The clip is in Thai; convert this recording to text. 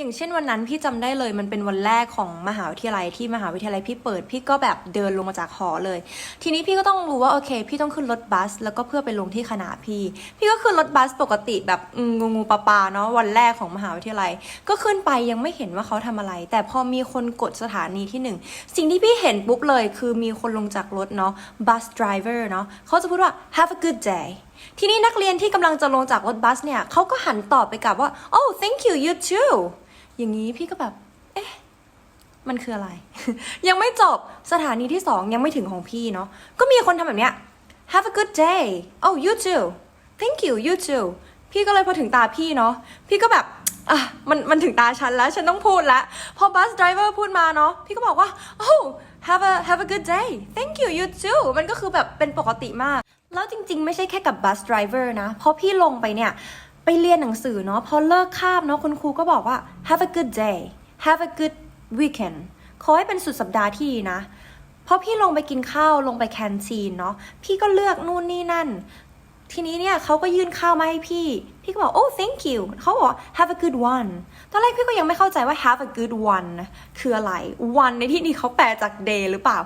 อย่างเช่นวันนั้นพี่จำได้เลยมันเป็นวันแรกของมหาวิทยาลัยที่มหาวิทยาลัยพี่เปิด พี่ก็แบบเดินลงมาจากหอเลย ทีนี้พี่ก็ต้องรู้ว่าโอเค พี่ต้องขึ้นรถบัส แล้วก็เพื่อไปลงที่คณะพี่ พี่ก็ขึ้นรถบัสปกติแบบงูงูปลาปลาเนาะวันแรกของมหาวิทยาลัย ก็ขึ้นไปยังไม่เห็นว่าเขาทำอะไร แต่พอมีคนกดสถานีที่หนึ่งสิ่งที่พี่เห็นปุ๊บเลย คือมีคนลงจากรถเนาะ bus driver เนาะเขาจะพูดว่า have a good day ทีนี้นักเรียนที่กำลังจะลงจากรถบัสเนี่ยเขาก็หันตอบไปกลับว่า oh thank you you too อย่างนี้พี่ก็แบบ เอ๊ะ มันคืออะไร ยังไม่จบสถานีที่สองยังไม่ถึงของพี่เนาะก็มีคนทำแบบเนี้ย have a good day oh you too thank you you too พี่ก็เลยพอถึงตาพี่เนาะพี่ก็แบบอะมันมันถึงตาฉันแล้ว ฉันต้องพูดแล้ว พอบัสไดรเวอร์พูดมาเนาะพี่ก็บอกว่า oh have a have a good day thank you you too มันก็คือแบบเป็นปกติมาก แล้วจริงๆ ไม่ใช่แค่กับบัสไดรเวอร์นะพอพี่ลงไปเนี่ย ไปเรียนหนังสือเนาะพอเลิกคาบเนาะคุณครูก็บอกว่า have a good day have a good weekend ขอให้เป็นสุดสัปดาห์ที่ดีนะพอพี่ลงไปกินข้าวลงไปแคนทีนเนาะพี่ก็เลือกนู่นนี่นั่น ทีนี้เนี่ยเขาก็ยื่นข้าวมาให้พี่ พี่ก็บอก oh thank you เขาบอก have a good one ตอนแรกพี่ก็ยังไม่เข้าใจว่า have a good one คืออะไร one ในที่นี้เขาแปลจาก day หรือเปล่า